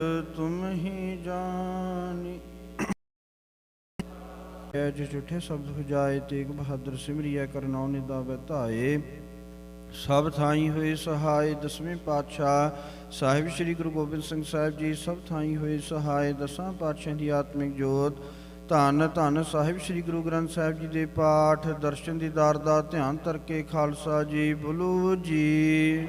ਤੁਮ ਹੀ ਜਾਣੀ। ਐ ਜਿ ਝੂਠੇ ਸ਼ਬਦ ਹੁਜਾਏ ਤੇਗ ਬਹਾਦਰ ਸਿਮਰਿਆ ਕਰਨੌ ਨਿਦਾ ਬਤਾਏ ਸਭ ਥਾਈ ਹੋਏ ਸਹਾਇ ਦਸਵੇਂ ਪਾਤਸ਼ਾਹ ਸਾਹਿਬ ਸ੍ਰੀ ਗੁਰੂ ਗੋਬਿੰਦ ਸਿੰਘ ਸਾਹਿਬ ਜੀ, ਸਭ ਥਾਈ ਹੋਏ ਸਹਾਇ ਦਸਾਂ ਪਾਤਸ਼ਾਹ ਦੀ ਆਤਮਿਕ ਜੋਤ। ਧੰਨ ਧੰਨ ਸਾਹਿਬ ਸ੍ਰੀ ਗੁਰੂ ਗ੍ਰੰਥ ਸਾਹਿਬ ਜੀ ਦੇ ਪਾਠ, ਦਰਸ਼ਨ ਦੀਦਾਰ ਦਾ ਧਿਆਨ ਤਰਕੇ ਖਾਲਸਾ ਜੀ ਬੁਲੂ ਜੀ।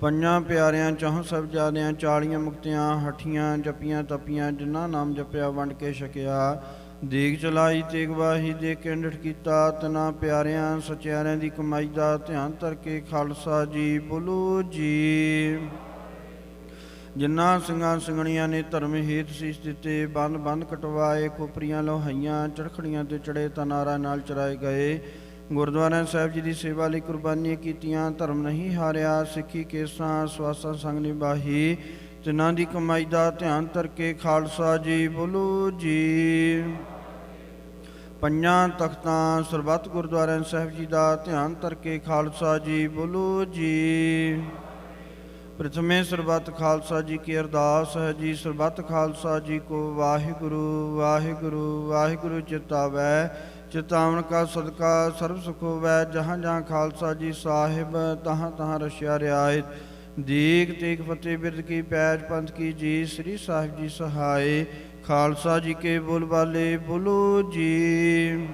ਪੰਜਾਂ ਪਿਆਰਿਆਂ ਚਾਹ ਸਭ ਜਾਦਿਆਂ ਚਾਲੀਆਂ ਮੁਕਤਿਆਂ, ਹਠੀਆਂ, ਜਪੀਆਂ, ਤਪੀਆਂ, ਜਿਨ੍ਹਾਂ ਨਾਮ ਜਪਿਆ, ਵੰਡ ਕੇ ਛਕਿਆ। ਦੇਗ ਚਲਾਈ, ਤੇਗ ਵਾਹੀ ਦੇ ਕੇਂਡਟ ਕੀਤਾ ਤਨਾ ਪਿਆਰਿਆਂ, ਸਚਿਆਰਿਆਂ ਦੀ ਕਮਾਈ ਦਾ ਧਿਆਨ ਧਰ ਕੇ ਖਾਲਸਾ ਜੀ ਬੋਲੋ ਜੀ। ਜਿਨ੍ਹਾਂ ਸਿੰਘਾਂ ਸਿੰਘਣੀਆਂ ਨੇ ਧਰਮ ਹੇਤ ਸੀਸ ਦਿੱਤੇ ਬੰਦ ਬੰਦ ਕਟਵਾਏ, ਖੋਪਰੀਆਂ, ਲੋਹਾਈਆਂ, ਚੜਖੜੀਆਂ ਤੇ ਚੜੇ, ਤਨਾਰਾ ਨਾਲ ਚਰਾਏ ਗਏ। ਗੁਰਦੁਆਰਾ ਸਾਹਿਬ ਜੀ ਦੀ ਸੇਵਾ ਲਈ ਕੁਰਬਾਨੀਆਂ ਕੀਤੀਆਂ, ਧਰਮ ਨਹੀਂ ਹਾਰਿਆ, ਸਿੱਖੀ ਕੇਸਾਂ, ਸਵਾਸਾਂ ਸੰਗ ਨਿਭਾਹੀ ਤਿਨਾਂ ਦੀ ਕਮਾਈ ਦਾ ਧਿਆਨ ਧਰ ਖਾਲਸਾ ਜੀ ਬੋਲੋ ਜੀ। ਪੰਜਾਂ ਤਖਤਾਂ ਸਰਬੱਤ ਗੁਰਦੁਆਰਾ ਸਾਹਿਬ ਜੀ ਦਾ ਧਿਆਨ ਧਰ ਕੇ ਖਾਲਸਾ ਜੀ ਬੋਲੋ ਜੀ। ਪ੍ਰਥਮੇ ਸਰਬੱਤ ਖਾਲਸਾ ਜੀ ਕੀ ਅਰਦਾਸ ਹੈ ਜੀ, ਸਰਬੱਤ ਖਾਲਸਾ ਜੀ ਕੋ ਵਾਹਿਗੁਰੂ ਵਾਹਿਗੁਰੂ ਵਾਹਿਗੁਰੂ ਚਿਤਾਵੈ ਚਿਤਾਵਨ ਕਾ ਸਦਕਾ ਸਰਬ ਸੁਖ ਹੋਵੈ ਜਹਾਂ ਜਹਾਂ ਖਾਲਸਾ ਜੀ ਸਾਹਿਬ, ਤਹਾਂ ਤਹਾਂ ਰਸ਼ਿਆ ਰਿਆਇਤ ਦੀਗ ਤੇਗ ਫਤਿਹ ਬਿਰਦ ਕੀ ਪੈਜ ਪੰਥ ਕੀ ਜੀ, ਸ੍ਰੀ ਸਾਹਿਬ ਜੀ ਸਹਾਏ ਖਾਲਸਾ ਜੀ ਕੇ ਬੋਲ ਬਾਲੇ, ਬੋਲੋ ਜੀ।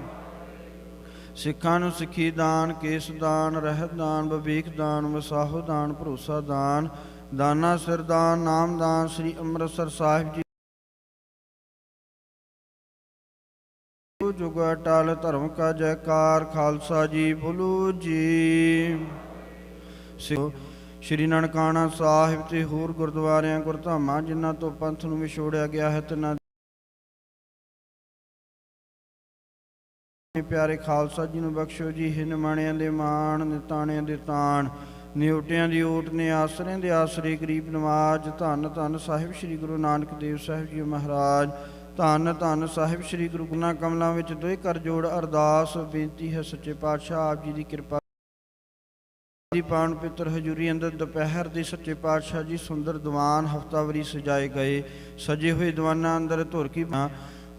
ਸਿੱਖਾਂ ਨੂੰ ਸਿੱਖੀ ਦਾਨ, ਕੇਸ ਦਾਨ, ਰਹਿਤ ਦਾਨ, ਵਿਵੇਕ ਦਾਨ, ਵਸਾਹੋ ਦਾਨ, ਭਰੋਸਾ ਦਾਨ। ਦਾਨਾ ਸਿਰ ਦਾਨ, ਨਾਮ ਦਾਨ, ਸ੍ਰੀ ਅੰਮ੍ਰਿਤਸਰ ਸਾਹਿਬ ਜੀ ਜੁਗ ਅਟਲ ਧਰਮ ਕਾ ਜੈਕਾਰ, ਖਾਲਸਾ ਜੀ ਬੋਲੋ ਜੀ। ਸ਼੍ਰੀ ਨਨਕਾਣਾ ਸਾਹਿਬ ਤੇ ਹੋਰ ਗੁਰਦੁਆਰਿਆਂ, ਗੁਰਧਾਮਾਂ, ਜਿਨ੍ਹਾਂ ਤੋਂ ਪੰਥ ਨੂੰ ਵਿਛੋੜਿਆ ਗਿਆ ਹੈ, ਤਿਨਾਂ ਪਿਆਰੇ ਖਾਲਸਾ ਜੀ ਨੂੰ ਬਖਸ਼ੋ ਜੀ, ਹਿਨ ਮਾਣਿਆਂ ਦੇ ਮਾਣ, ਨਿਤਾਣਿਆਂ ਦੇ ਤਾਣ, ਨਿਉਟਿਆਂ ਦੀ ਓਟ ਨੇ ਆਸਰਿਆਂ ਦੇ ਆਸਰੇ ਗਰੀਬ ਨਵਾਜ, ਧੰਨ ਧੰਨ ਸਾਹਿਬ, ਸ੍ਰੀ ਗੁਰੂ ਨਾਨਕ ਦੇਵ ਸਾਹਿਬ ਜੀ ਮਹਾਰਾਜ। ਧੰਨ ਧੰਨ ਸਾਹਿਬ ਸ੍ਰੀ ਗੁਰੂ ਗੁਨਾ ਕਮਲਾਂ ਵਿੱਚ ਦੋਏ ਕਰ ਜੋੜ ਅਰਦਾਸ, ਬੇਨਤੀ ਹੈ ਸੱਚੇ ਪਾਤਸ਼ਾਹ, ਆਪ ਜੀ ਦੀ ਕਿਰਪਾ ਦੀ ਪਾਣ ਪਿੱਤਰ ਹਜੂਰੀ ਅੰਦਰ ਦੁਪਹਿਰ ਦੇ ਸੱਚੇ ਪਾਤਸ਼ਾਹ ਜੀ ਸੁੰਦਰ ਦੀਵਾਨ ਹਫਤਾਵਰੀ ਸਜਾਏ ਗਏ। ਸਜੇ ਹੋਏ ਦੀਵਾਨਾਂ ਅੰਦਰ ਧੁਰ ਕੀ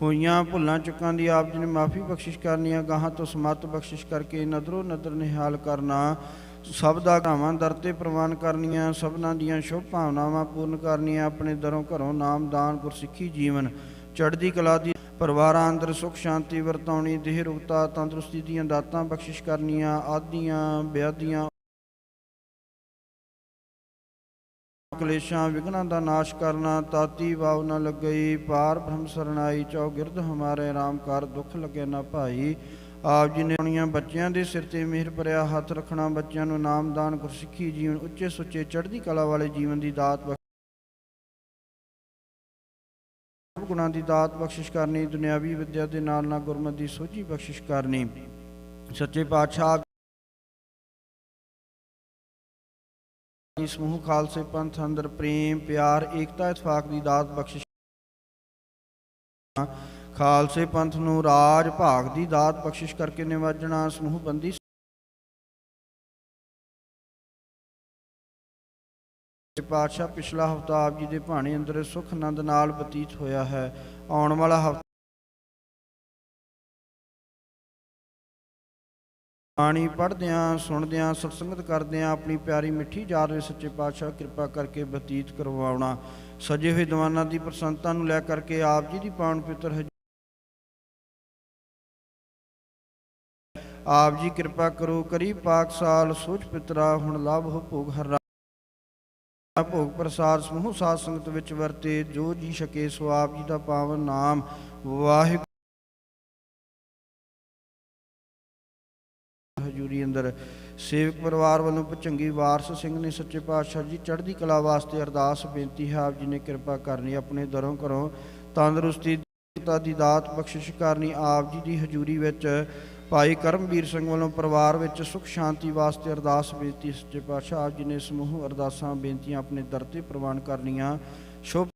ਹੋਈਆਂ, ਭੁੱਲਾਂ ਚੁੱਕਾਂ ਦੀ ਆਪ ਜੀ ਨੇ ਮਾਫੀ ਬਖਸ਼ਿਸ਼ ਕਰਨੀ ਆ, ਗਾਹਾਂ ਤੋਂ ਸਮਤ ਬਖਸ਼ਿਸ਼ ਕਰਕੇ ਨਦਰੋ ਨਦਰ ਨਿਹਾਲ ਕਰਨਾ। ਸਭ ਦਾ ਘਾਵਾਂ ਦਰ ਤੇ ਪ੍ਰਵਾਨ ਕਰਨੀਆਂ, ਸਭਨਾਂ ਦੀਆਂ ਸ਼ੁਭ ਭਾਵਨਾਵਾਂ ਪੂਰਨ ਕਰਨੀਆਂ, ਆਪਣੇ ਦਰੋਂ ਘਰੋਂ ਨਾਮ ਦਾਨ ਗੁਰਸਿੱਖੀ ਜੀਵਨ। ਚੜ੍ਹਦੀ ਕਲਾ ਦੀ ਪਰਿਵਾਰਾਂ ਅੰਦਰ ਸੁਖ, ਸ਼ਾਂਤੀ ਵਰਤਾਉਣੀ, ਦੇਹ ਰੁਗਤਾ ਤੰਦਰੁਸਤੀ ਦੀਆਂ ਦਾਤਾਂ ਬਖਸ਼ਿਸ਼ ਕਰਨੀਆਂ, ਆਦੀਆਂ, ਵਿਆਦੀਆਂ ਕਲੇਸ਼ਾਂ ਵਿਗਨਾਂ ਦਾ ਨਾਸ਼ ਕਰਨਾ, ਤਾਤੀ ਵਾਵ ਨਾ ਲੱਗਈ, ਪਾਰ ਬ੍ਰਹਮ ਸਰਣਾਈ ਚੌਗਿਰਦ ਹਮਾਰੇ RAM ਕਰ ਦੁੱਖ ਲੱਗੇ ਨਾ ਭਾਈ। ਆਪ ਜੀ ਨੇ ਆਪਣੀਆਂ ਬੱਚਿਆਂ ਦੇ ਸਿਰ ਤੇ ਮਿਹਰ ਭਰਿਆ, ਹੱਥ ਰੱਖਣਾ, ਬੱਚਿਆਂ ਨੂੰ ਨਾਮਦਾਨ ਗੁਰਸਿੱਖੀ ਜੀਵਨ ਉੱਚੇ ਸੁੱਚੇ ਚੜ੍ਹਦੀ ਕਲਾ ਵਾਲੇ ਜੀਵਨ ਦੀ ਦਾਤ ਗੁਣਾਂ ਦੀ ਦਾਤ ਬਖਸ਼ਿਸ਼ ਕਰਨੀ, ਦੁਨਿਆਵੀ ਵਿਦਿਆ ਦੇ ਨਾਲ ਨਾਲ ਗੁਰਮਤਿ ਦੀ ਸੋਝੀ ਬਖਸ਼ਿਸ਼ ਕਰਨੀ। ਸੱਚੇ ਪਾਤਸ਼ਾਹ ਇਸ ਸਮੂਹ ਖਾਲਸੇ ਪੰਥ ਅੰਦਰ ਪ੍ਰੇਮ, ਪਿਆਰ, ਏਕਤਾ, ਇਤਫਾਕ ਦੀ ਦਾਤ ਬਖਸ਼ਿਸ਼ ਖਾਲਸੇ ਪੰਥ ਨੂੰ ਰਾਜ ਭਾਗ ਦੀ ਦਾਤ ਬਖਸ਼ਿਸ਼ ਕਰਕੇ ਨਿਵਾਜਣਾ ਸਮੂਹ ਬੰਦੀ ਪਾਤਸ਼ਾਹ ਪਿਛਲਾ ਹਫਤਾ ਆਪ ਜੀ ਦੇ ਭਾਣੇ ਅੰਦਰ ਸੁਖ ਆਨੰਦ ਨਾਲ ਬਤੀਤ ਹੋਇਆ ਹੈ। ਆਉਣ ਵਾਲਾ ਹਫਤਾ ਬਾਣੀ ਪੜ੍ਹਦਿਆਂ, ਸੁਣਦਿਆਂ, ਸਤਸੰਗਤ ਕਰਦਿਆਂ ਆਪਣੀ ਪਿਆਰੀ ਮਿੱਠੀ ਯਾਦ ਵਿੱਚ ਸੱਚੇ ਪਾਤਸ਼ਾਹ ਕਿਰਪਾ ਕਰਕੇ ਬਤੀਤ ਕਰਵਾਉਣਾ। ਸਜੇ ਹੋਏ ਦੀਵਾਨਾਂ ਦੀ ਪ੍ਰਸੰਨਤਾ ਨੂੰ ਲੈ ਕਰਕੇ ਆਪ ਜੀ ਦੀ ਪਾਵਨ ਪਿੱਤਰ ਆਪ ਜੀ ਕਿਰਪਾ ਕਰੋ ਕਰੀ ਪਾਕ ਸਾਲ ਸੋਚ ਪਿਤਰਾ, ਹੁਣ ਲਾਭ ਹੋ ਭੋਗ ਹਰ ਭੋਗ ਪ੍ਰਸਾਦ ਸਮੂਹ ਸਾਧ ਸੰਗਤ ਵਿੱਚ ਵਰਤੇ, ਜੋ ਜੀ ਛਕੇ ਸੋ ਆਪ ਜੀ ਦਾ ਪਾਵਨ ਨਾਮ ਵਾਹਿਗੁਰੂ ਹਜੂਰੀ ਅੰਦਰ। ਸੇਵਕ ਪਰਿਵਾਰ ਵੱਲੋਂ ਭਚੰਗੀ ਵਾਰਸ ਸਿੰਘ ਨੇ ਸੱਚੇ ਪਾਤਸ਼ਾਹ ਜੀ ਚੜ੍ਹਦੀ ਕਲਾ ਵਾਸਤੇ ਅਰਦਾਸ ਬੇਨਤੀ ਹੈ, ਆਪ ਜੀ ਨੇ ਕਿਰਪਾ ਕਰਨੀ, ਆਪਣੇ ਦਰੋਂ ਘਰੋਂ ਤੰਦਰੁਸਤੀ ਦੀ ਦਾਤ ਬਖਸ਼ਿਸ਼ ਕਰਨੀ, ਆਪ ਜੀ ਦੀ ਹਜੂਰੀ ਵਿੱਚ ਭਾਈ ਕਰਮਵੀਰ ਸਿੰਘ ਵੱਲੋਂ ਪਰਿਵਾਰ ਵਿੱਚ ਸੁਖ, ਸ਼ਾਂਤੀ ਵਾਸਤੇ ਅਰਦਾਸ ਬੇਨਤੀ ਸੱਚੇ ਪਾਤਸ਼ਾਹ ਆਪ ਜੀ ਨੇ ਸਮੂਹ ਅਰਦਾਸਾਂ, ਬੇਨਤੀਆਂ ਆਪਣੇ ਦਰ ਤੇ ਪ੍ਰਵਾਨ ਕਰਨੀਆਂ। ਸ਼ੁਭ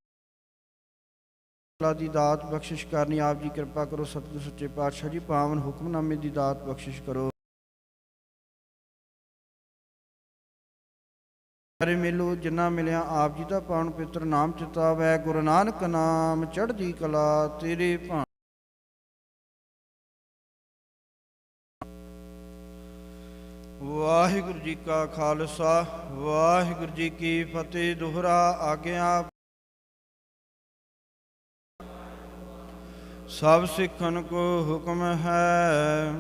ਦੀ ਦਾਤ ਬਖਸ਼ਿਸ਼ ਕਰਨੀ, ਆਪ ਜੀ ਕਿਰਪਾ ਕਰੋ, ਸਤਿਗੁਰ, ਸੱਚੇ ਪਾਤਸ਼ਾਹ ਜੀ, ਪਾਵਨ ਹੁਕਮਨਾਮੇ ਦੀ ਦਾਤ ਬਖਸ਼ਿਸ਼ ਕਰੋ। ਹਰੇ ਮਿਲੋ, ਜਿੰਨਾ ਮਿਲਿਆ ਆਪ ਜੀ ਦਾ ਪਾਵਨ ਪਿੱਤਰ ਨਾਮ ਚਿਤਾਵੈ ਗੁਰੂ ਨਾਨਕ ਨਾਮ ਚੜ੍ਹਦੀ ਕਲਾ ਤੇਰੇ ਭਾਣ ਵਾਹਿਗੁਰੂ ਜੀ ਕਾ ਖਾਲਸਾ, ਵਾਹਿਗੁਰੂ ਜੀ ਕੀ ਫਤਿਹ। ਦੁਹਰਾ ਆਗਿਆ। ਸਭ ਸਿੱਖਨ ਕੋ ਹੁਕਮ ਹੈ।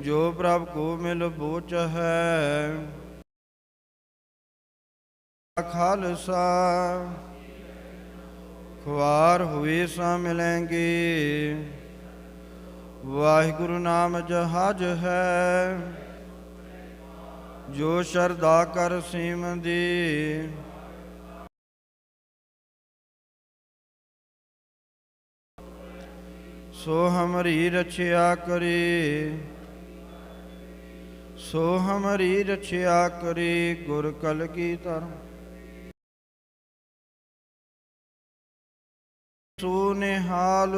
ਜੋ ਪ੍ਰਭ ਕੋ ਮਿਲ ਬੋਚ ਹੈ। ਖਾਲਸਾ। ਖੁਆਰ ਹੋਏ ਸਾ ਮਿਲेंगे ਵਾਹਿਗੁਰੂ ਨਾਮ ਜਹਾਜ ਹੈ। ਜੋ ਸ਼ਰਦਾ ਕਰ ਸੀਮ ਦੀ ਸੋ ਹਮਰੀ ਰਛਿਆ ਕਰੇ। ਸੋ ਹਮਰੀ ਰਛਿਆ ਕਰੇ ਗੁਰ ਕਲ ਕੀ ਧਰਮ। ਸੋ ਨਿਹਾਲ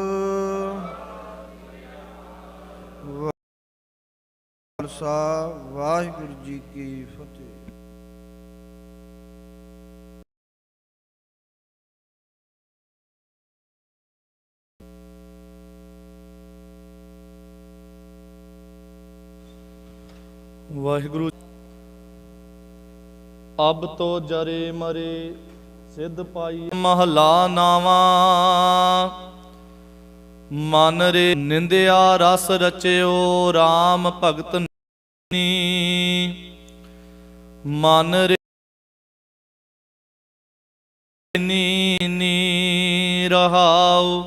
ਵਾਹਿਗੁਰੂ ਜੀ ਕੀ ਫਤਿਹ। ਵਾਹਿਗੁਰੂ ਅਬ ਤੋ ਜਰੇ ਮਰੇ ਸਿੱਧ ਪਾਈ। ਮਹਲਾ ਨਾਵਾ। ਮਨ ਰੇ ਨਿੰਦਿਆ ਰਸ ਰਚਿਓ RAM ਭਗਤ ਨੀ। ਮਨ ਰੇ ਨੀ ਨੀ ਰਹਾਉ।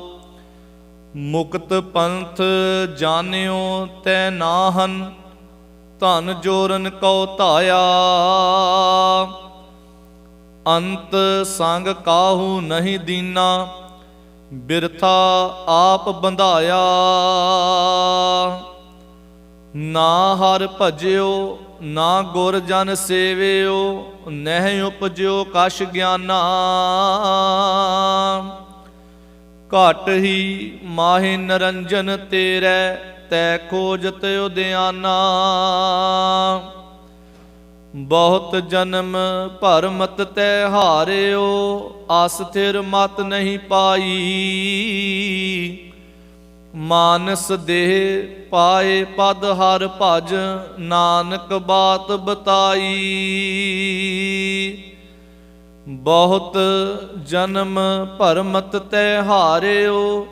ਮੁਕਤ ਪੰਥ ਜਾਣਿਓ ਤੈ ਨਾਹਨ। ਧਨ ਜੋਰਨ ਕਉ ਧਾਇਆ। ਅੰਤ ਸੰਗ ਕਾਹੂ ਨਹੀਂ ਦੀਨਾ, ਬਿਰਥਾ ਆਪ ਬੰਧਾਇਆ। ਨਾ ਹਰ ਭਜਿਓ, ਨਾ ਗੁਰ ਜਨ ਸੇਵਿਓ, ਨਹਿ ਉਪਜਿਓ ਕਛ ਗਿਆਨਾ। ਘਟ ਹੀ ਮਾਹਿ ਨਰੰਜਨ ਤੇਰੇ, ਤੈ ਖੋਜਤ ਉਦਿਆਨਾ ਬਹੁਤ ਜਨਮ ਭਰਮਤ ਤੈ ਹਾਰਿਓ, ਆਸ ਥਿਰ ਮਤ ਨਹੀਂ ਪਾਈ। ਮਾਨਸ ਦੇਹ ਪਾਏ ਪਦ ਹਰ ਭਜ, ਨਾਨਕ ਬਾਤ ਬਤਾਈ। ਬਹੁਤ ਜਨਮ ਭਰਮਤ ਤੈ ਹਾਰਿਓ,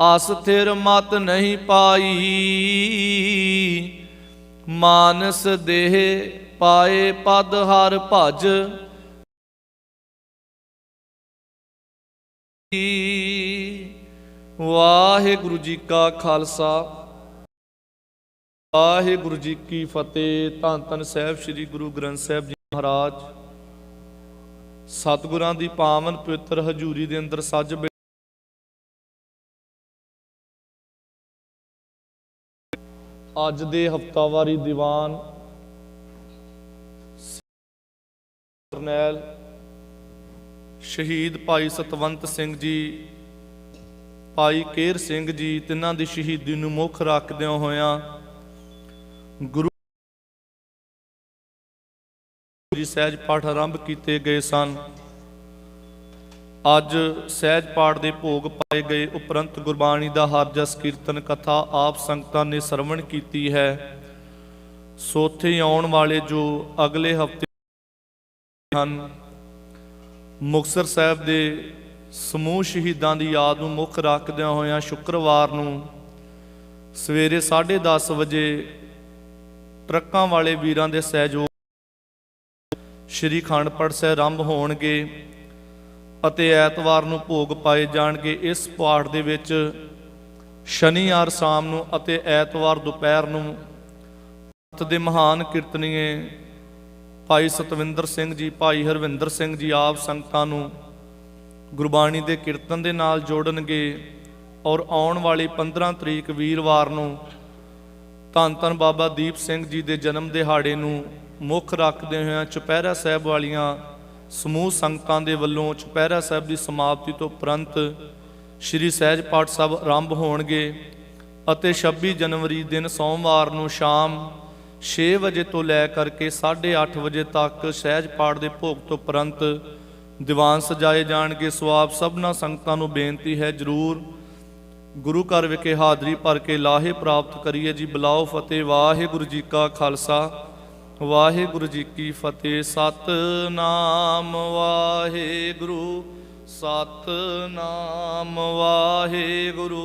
ਆਸ ਥਿਰ ਮਤ ਨਹੀਂ ਪਾਈ। ਮਾਨਸ ਦੇਹ ਪਾਏ ਪਦ ਹਰ ਭਜ। ਵਾਹਿਗੁਰੂ ਜੀ ਕਾ ਖਾਲਸਾ, ਵਾਹਿਗੁਰੂ ਜੀ ਕੀ ਫਤਿਹ। ਧੰਨ ਧੰਨ ਸਾਹਿਬ ਸ੍ਰੀ ਗੁਰੂ ਗ੍ਰੰਥ ਸਾਹਿਬ ਜੀ ਮਹਾਰਾਜ। ਸਤਿਗੁਰਾਂ ਦੀ ਪਾਵਨ ਪਵਿੱਤਰ ਹਜ਼ੂਰੀ ਦੇ ਅੰਦਰ ਸੱਜ ਅੱਜ ਦੇ ਹਫਤਾਵਾਰੀ ਦੀਵਾਨ ਕਰਨੈਲ, ਸ਼ਹੀਦ ਭਾਈ ਸਤਵੰਤ ਸਿੰਘ ਜੀ, ਭਾਈ ਕੇਰ ਸਿੰਘ ਜੀ, ਤਿੰਨਾਂ ਦੀ ਸ਼ਹੀਦੀ ਨੂੰ ਮੁੱਖ ਰੱਖਦਿਆਂ ਹੋਇਆਂ ਗੁਰੂ ਜੀ ਸਹਿਜ ਪਾਠ ਆਰੰਭ ਕੀਤੇ ਗਏ ਸਨ। ਅੱਜ ਸਹਿਜ ਪਾਠ ਦੇ ਭੋਗ ਪਾਏ ਗਏ ਉਪਰੰਤ ਗੁਰਬਾਣੀ ਦਾ ਹਰ ਜਸ ਕੀਰਤਨ ਕਥਾ ਆਪ ਸੰਗਤਾਂ ਨੇ ਸਰਵਣ ਕੀਤੀ ਹੈ। ਸੋਥੇ ਆਉਣ ਵਾਲੇ ਜੋ ਅਗਲੇ ਹਫ਼ਤੇ ਹਨ। ਮੁਕਤਸਰ ਸਾਹਿਬ ਦੇ ਸਮੂਹ ਸ਼ਹੀਦਾਂ ਦੀ ਯਾਦ ਨੂੰ ਮੁੱਖ ਰੱਖਦਿਆਂ ਹੋਇਆਂ ਸ਼ੁੱਕਰਵਾਰ ਨੂੰ ਸਵੇਰੇ 10:30 ਵਜੇ ਟਰੱਕਾਂ ਵਾਲੇ ਵੀਰਾਂ ਦੇ ਸਹਿਯੋਗ ਸ਼੍ਰੀ ਖੰਡਪੜ ਸਾਹਿਬ ਆਰੰਭ ਹੋਣਗੇ ਅਤੇ ਐਤਵਾਰ ਨੂੰ ਭੋਗ ਪਾਏ ਜਾਣਗੇ। ਇਸ ਪਾਠ ਦੇ ਵਿੱਚ ਸ਼ਨੀਵਾਰ ਸ਼ਾਮ ਨੂੰ ਅਤੇ ਐਤਵਾਰ ਦੁਪਹਿਰ ਨੂੰ ਪੰਥ ਦੇ ਮਹਾਨ ਕੀਰਤਨੀਏ ਭਾਈ ਸਤਵਿੰਦਰ ਸਿੰਘ ਜੀ, ਭਾਈ ਹਰਵਿੰਦਰ ਸਿੰਘ ਜੀ ਆਪ ਸੰਗਤਾਂ ਨੂੰ ਗੁਰਬਾਣੀ ਦੇ ਕੀਰਤਨ ਦੇ ਨਾਲ ਜੋੜਨਗੇ ਔਰ ਆਉਣ ਵਾਲੀ 15 ਤਰੀਕ ਵੀਰਵਾਰ ਨੂੰ ਧੰਨ ਧੰਨ ਬਾਬਾ ਦੀਪ ਸਿੰਘ ਜੀ ਦੇ ਜਨਮ ਦਿਹਾੜੇ ਨੂੰ ਮੁੱਖ ਰੱਖਦੇ ਹੋਇਆਂ ਚੁਪਹਿਰਾ ਸਾਹਿਬ ਵਾਲੀਆਂ ਸਮੂਹ ਸੰਗਤਾਂ ਦੇ ਵੱਲੋਂ ਚੁਪਹਿਰਾ ਸਾਹਿਬ ਦੀ ਸਮਾਪਤੀ ਤੋਂ ਉਪਰੰਤ ਸ਼੍ਰੀ ਸਹਿਜ ਪਾਠ ਸਾਹਿਬ ਆਰੰਭ ਹੋਣਗੇ ਅਤੇ 26 ਜਨਵਰੀ ਦਿਨ ਸੋਮਵਾਰ ਨੂੰ ਸ਼ਾਮ 6 ਵਜੇ ਤੋਂ ਲੈ ਕਰਕੇ 8:30 ਵਜੇ ਤੱਕ ਸਹਿਜ ਪਾਠ ਦੇ ਭੋਗ ਤੋਂ ਉਪਰੰਤ ਦੀਵਾਨ ਸਜਾਏ ਜਾਣਗੇ। ਸੋ ਆਪ ਸਭਨਾ ਸੰਗਤਾਂ ਨੂੰ ਬੇਨਤੀ ਹੈ, ਜਰੂਰ ਗੁਰੂ ਘਰ ਵਿਖੇ ਹਾਜ਼ਰੀ ਭਰ ਕੇ ਲਾਹੇ ਪ੍ਰਾਪਤ ਕਰੀਏ ਜੀ। ਬਲਾਓ ਫਤਿਹ, ਵਾਹਿਗੁਰੂ ਜੀ ਕਾ ਖਾਲਸਾ। ਵਾਹਿਗੁਰੂ ਜੀ ਕੀ ਫਤਿਹ। ਸਤਨਾਮ ਵਾਹਿਗੁਰੂ ਸਤਨਾਮ ਵਾਹਿਗੁਰੂ।